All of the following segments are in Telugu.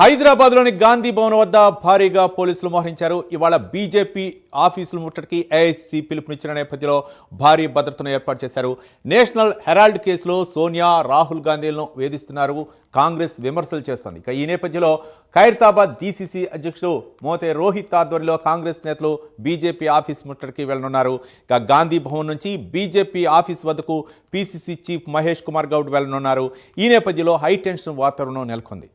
హైదరాబాద్లోని గాంధీ భవన్ వద్ద భారీగా పోలీసులు మోహరించారు. ఇవాళ బీజేపీ ఆఫీసులు ముట్టడికి ఏఐసీ పిలుపునిచ్చిన నేపథ్యంలో భారీ భద్రతను ఏర్పాటు చేశారు. నేషనల్ హెరాల్డ్ కేసులో సోనియా రాహుల్ గాంధీలను వేధిస్తున్నారు. కాంగ్రెస్ విమర్శలు చేస్తోంది. ఇక ఈ నేపథ్యంలో ఖైరతాబాద్ డీసీసీ అధ్యక్షుడు మోతే రోహిత్ ఆధ్వర్యంలో కాంగ్రెస్ నేతలు బీజేపీ ఆఫీస్ ముట్టడికి వెళ్ళనున్నారు ఇక గాంధీ భవన్ నుంచి బీజేపీ ఆఫీస్ వద్దకు పీసీసీ చీఫ్ మహేష్ కుమార్ గౌడ్ వెళ్ళనున్నారు ఈ నేపథ్యంలో హైటెన్షన్ వాతావరణం నెలకొంది.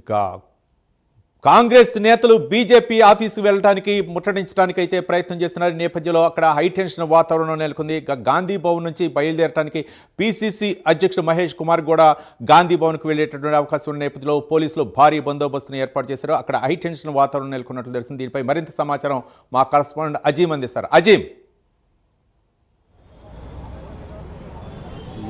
ఇక కాంగ్రెస్ నేతలు బీజేపీ ఆఫీసు వెళ్ళడానికి ముట్టడించడానికి అయితే ప్రయత్నం చేస్తున్నారు. నేపథ్యంలో అక్కడ హైటెన్షన్ వాతావరణం నెలకొంది. గాంధీ భవన్ నుంచి బయలుదేరడానికి పీసీసీ అధ్యక్షుడు మహేష్ కుమార్ కూడా గాంధీ భవన్కు వెళ్ళేటటువంటి అవకాశం ఉన్న నేపథ్యంలో పోలీసులు భారీ బందోబస్తును ఏర్పాటు చేశారు. అక్కడ హైటెన్షన్ వాతావరణం నెలకొన్నట్లు తెలిసింది దీనిపై మరింత సమాచారం మా కరస్పాండెంట్ అజీం అందిస్తారు. అజీం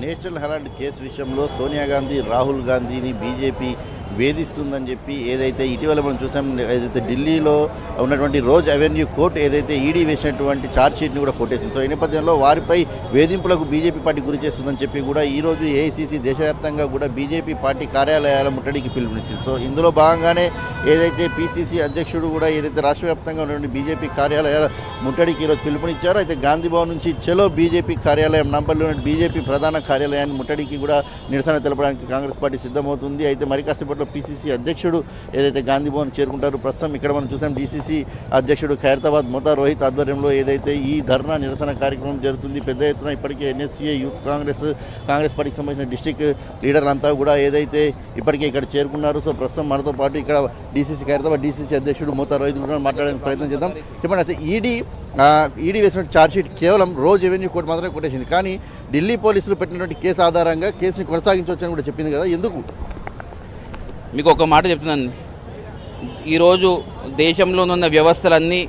నేషనల్ హెరాల్డ్ కేసు విషయంలో సోనియా గాంధీ రాహుల్ గాంధీని బీజేపీ వేధిస్తుందని చెప్పి ఏదైతే ఇటీవల మనం చూసాం ఏదైతే ఢిల్లీలో ఉన్నటువంటి రోజ్ అవెన్యూ కోర్టు ఏదైతే ఈడీ వేసినటువంటి ఛార్జ్షీట్ని కూడా కొట్టేసింది. సో ఈ నేపథ్యంలో వారిపై వేధింపులకు బీజేపీ పార్టీ గురి చేస్తుందని చెప్పి కూడా ఈ రోజు ఏఐసీసీ దేశవ్యాప్తంగా కూడా బీజేపీ పార్టీ కార్యాలయాల ముట్టడికి పిలుపునిచ్చింది. సో ఇందులో భాగంగానే ఏదైతే పీసీసీ అధ్యక్షుడు కూడా ఏదైతే రాష్ట్ర వ్యాప్తంగా ఉన్నటువంటి బీజేపీ కార్యాలయాల ముట్టడికి ఈరోజు పిలుపునిచ్చారో అయితే గాంధీ భవన్ నుంచి చెలో బీజేపీ కార్యాలయం నంబర్లో ఉన్న బీజేపీ ప్రధాన కార్యాలయాన్ని ముట్టడికి కూడా నిరసన తెలపడానికి కాంగ్రెస్ పార్టీ సిద్ధమవుతుంది. అయితే మరి కాసేపట్లో పీసీసీ అధ్యక్షుడు ఏదైతే గాంధీ భవన్ చేరుకుంటారో ప్రస్తుతం ఇక్కడ మనం చూసాం డీసీసీ అధ్యక్షుడు ఖైరతాబాద్ మోతా రోహిత్ ఆధ్వర్యంలో ఏదైతే ఈ ధర్నా నిరసన కార్యక్రమం జరుగుతుంది పెద్ద ఎత్తున ఇప్పటికే ఎన్ఎస్సీఏ యూత్ కాంగ్రెస్ కాంగ్రెస్ పార్టీకి సంబంధించిన డిస్టిక్ లీడర్లంతా కూడా ఏదైతే ఇప్పటికే ఇక్కడ చేరుకున్నారు సో ప్రస్తుతం మనతో పాటు ఇక్కడ డీసీసీ ఖైరతాబాద్ డీసీసీ అధ్యక్షుడు మోతా రోహిత్ కూడా మాట్లాడడానికి ప్రయత్నం చేద్దాం. చెప్పండి అసలు ఈడీ ఈడీ వేసిన ఛార్జ్షీట్ కేవలం రోజ్ రెవెన్యూ కోర్టు మాత్రమే కొట్టేసింది. కానీ ఢిల్లీ పోలీసులు పెట్టినటువంటి కేసు ఆధారంగా కేసుని కొనసాగించవచ్చని కూడా చెప్పింది కదా. ఎందుకు? మీకు ఒక మాట చెప్తున్నాను. ఈరోజు దేశంలోనున్న వ్యవస్థలన్నీ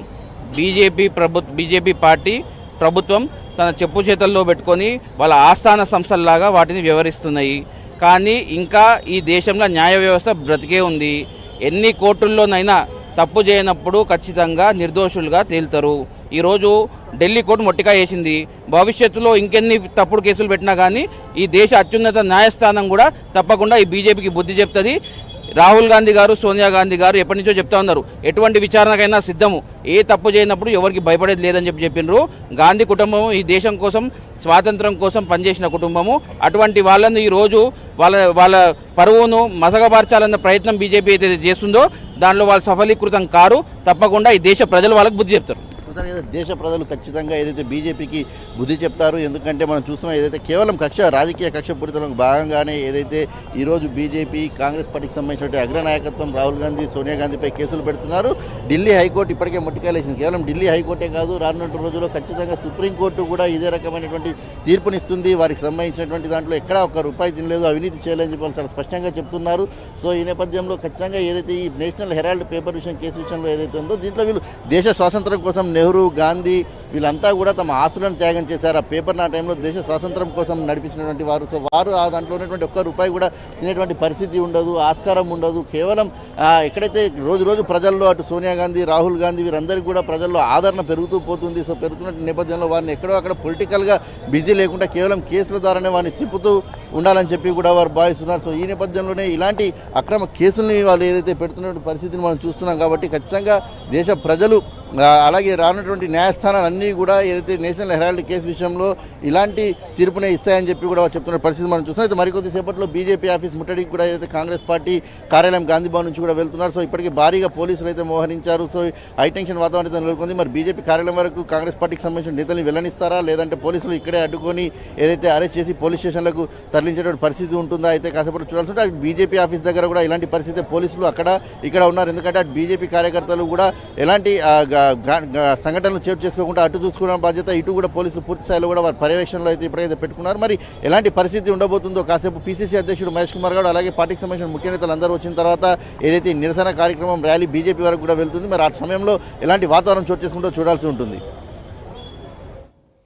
బీజేపీ ప్రభు బీజేపీ పార్టీ ప్రభుత్వం తన చెప్పు చేతల్లో పెట్టుకొని వాళ్ళ ఆస్థాన సంస్థల్లాగా వాటిని వ్యవహరిస్తున్నాయి. కానీ ఇంకా ఈ దేశంలో న్యాయ వ్యవస్థ బ్రతికే ఉంది. ఎన్ని కోర్టుల్లోనైనా తప్పు చేయనప్పుడు ఖచ్చితంగా నిర్దోషులుగా తేలుతారు. ఈరోజు ఢిల్లీ కోర్టు మొట్టిగా వేసింది. భవిష్యత్తులో ఇంకెన్ని తప్పుడు కేసులు పెట్టినా కానీ ఈ దేశ అత్యున్నత న్యాయస్థానం కూడా తప్పకుండా ఈ బీజేపీకి బుద్ధి చెప్తుంది. రాహుల్ గాంధీ గారు సోనియా గాంధీ గారు ఎప్పటి నుంచో చెప్తా ఉన్నారు ఎటువంటి విచారణకైనా సిద్ధము. ఏ తప్పు చేయనప్పుడు ఎవరికి భయపడేది లేదని చెప్పి చెప్పిండ్రు గాంధీ కుటుంబం ఈ దేశం కోసం స్వాతంత్రం కోసం పనిచేసిన కుటుంబము. అటువంటి వాళ్ళను ఈ రోజు వాళ్ళ వాళ్ళ పరువును మసగబార్చాలన్న ప్రయత్నం బీజేపీ అయితే చేస్తుందో దానిలో వాళ్ళు సఫలీకృతం కారు తప్పకుండా ఈ దేశ ప్రజలు వాళ్ళకు బుద్ధి చెప్తారు. మొత్తానికి అయితే దేశ ప్రజలు ఖచ్చితంగా ఏదైతే బీజేపీకి బుద్ధి చెప్తారు ఎందుకంటే మనం చూస్తున్నాం ఏదైతే కేవలం కక్ష రాజకీయ కక్ష పూరితంలో భాగంగానే ఏదైతే ఈరోజు బీజేపీ కాంగ్రెస్ పార్టీకి సంబంధించిన అగ్రనాయకత్వం రాహుల్ గాంధీ సోనియా గాంధీపై కేసులు పెడుతున్నారు. ఢిల్లీ హైకోర్టు ఇప్పటికే ముట్టికాలేసింది. కేవలం ఢిల్లీ హైకోర్టే కాదు రానున్న రోజుల్లో ఖచ్చితంగా సుప్రీంకోర్టు కూడా ఇదే రకమైనటువంటి తీర్పునిస్తుంది. వారికి సంబంధించినటువంటి దాంట్లో ఎక్కడా ఒక రూపాయి తినలేదు అవినీతి చేయలేని చెప్పి చాలా స్పష్టంగా చెప్తున్నారు. సో ఈ నేపథ్యంలో ఖచ్చితంగా ఏదైతే ఈ నేషనల్ హెరాల్డ్ పేపర్ విషయం కేసు విషయంలో ఏదైతే ఉందో దీంట్లో వీళ్ళు దేశ స్వాతంత్రం కోసం నెహ్రూ గాంధీ వీళ్ళంతా కూడా తమ ఆస్తులను త్యాగం చేశారు. ఆ పేపర్ నా టైంలో దేశ స్వాతంత్రం కోసం నడిపించినటువంటి వారు. సో వారు ఆ దాంట్లో ఉన్నటువంటి ఒక్క రూపాయి కూడా తినేటువంటి పరిస్థితి ఉండదు ఆస్కారం ఉండదు. కేవలం ఎక్కడైతే రోజు రోజు ప్రజల్లో అటు సోనియా గాంధీ రాహుల్ గాంధీ వీరందరికీ కూడా ప్రజల్లో ఆదరణ పెరుగుతూ పోతుంది. సో పెరుగుతున్న నేపథ్యంలో వారిని ఎక్కడో అక్కడ పొలిటికల్గా బిజీ లేకుండా కేవలం కేసుల ద్వారానే వారిని తిప్పుతూ ఉండాలని చెప్పి కూడా వారు భావిస్తున్నారు. సో ఈ నేపథ్యంలోనే ఇలాంటి అక్రమ కేసుల్ని వాళ్ళు ఏదైతే పెడుతున్న పరిస్థితిని మనం చూస్తున్నాం కాబట్టి ఖచ్చితంగా దేశ ప్రజలు అలాగే రానటువంటి న్యాయస్థానాలు అన్నీ కూడా ఏదైతే నేషనల్ హెరాల్డ్ కేసు విషయంలో ఇలాంటి తీర్పునే ఇస్తాయని చెప్పి కూడా చెప్తున్న పరిస్థితి మనం చూస్తున్నాం. అయితే మరికొద్ది సేపట్లో బీజేపీ ఆఫీస్ ముట్టడికి కూడా ఏదైతే కాంగ్రెస్ పార్టీ కార్యాలయం గాంధీభవన్ నుంచి కూడా వెళ్తున్నారు. సో ఇప్పటికీ భారీగా పోలీసులు అయితే మోహరించారు. సో హైటెన్షన్ వాతావరణం అయితే నెలకొంది. మరి బీజేపీ కార్యాలయం వరకు కాంగ్రెస్ పార్టీకి సంబంధించిన నేతల్ని వెళ్ళనిస్తారా? లేదంటే పోలీసులు ఇక్కడే అడ్డుకొని ఏదైతే అరెస్ట్ చేసి పోలీస్ స్టేషన్లకు తరలించేటువంటి పరిస్థితి ఉంటుందా? అయితే కాసేపటి చూడాల్సి ఉంటే అటు బీజేపీ ఆఫీస్ దగ్గర కూడా ఇలాంటి పరిస్థితి పోలీసులు అక్కడ ఇక్కడ ఉన్నారు. ఎందుకంటే అటు బీజేపీ కార్యకర్తలు కూడా ఎలాంటి సంఘటనలు చోటు చేసుకోకుండా అటు చూసుకోవడం బాధ్యత ఇటు కూడా పోలీసులు పూర్తి స్థాయిలో కూడా వారి పర్యవేక్షణలో అయితే ఇప్పుడైతే పెట్టుకున్నారు. మరి ఎలాంటి పరిస్థితి ఉండబోతుందో కాసేపు పీసీసీ అధ్యక్షుడు మహేష్ కుమార్ గారు అలాగే పార్టీకి సంబంధించిన ముఖ్య నేతలు అందరూ వచ్చిన తర్వాత ఏదైతే నిరసన కార్యక్రమం ర్యాలీ బీజేపీ వరకు కూడా వెళ్తుంది మరి ఆ సమయంలో ఎలాంటి వాతావరణం చోటు చేసుకుంటూ చూడాల్సి ఉంటుంది?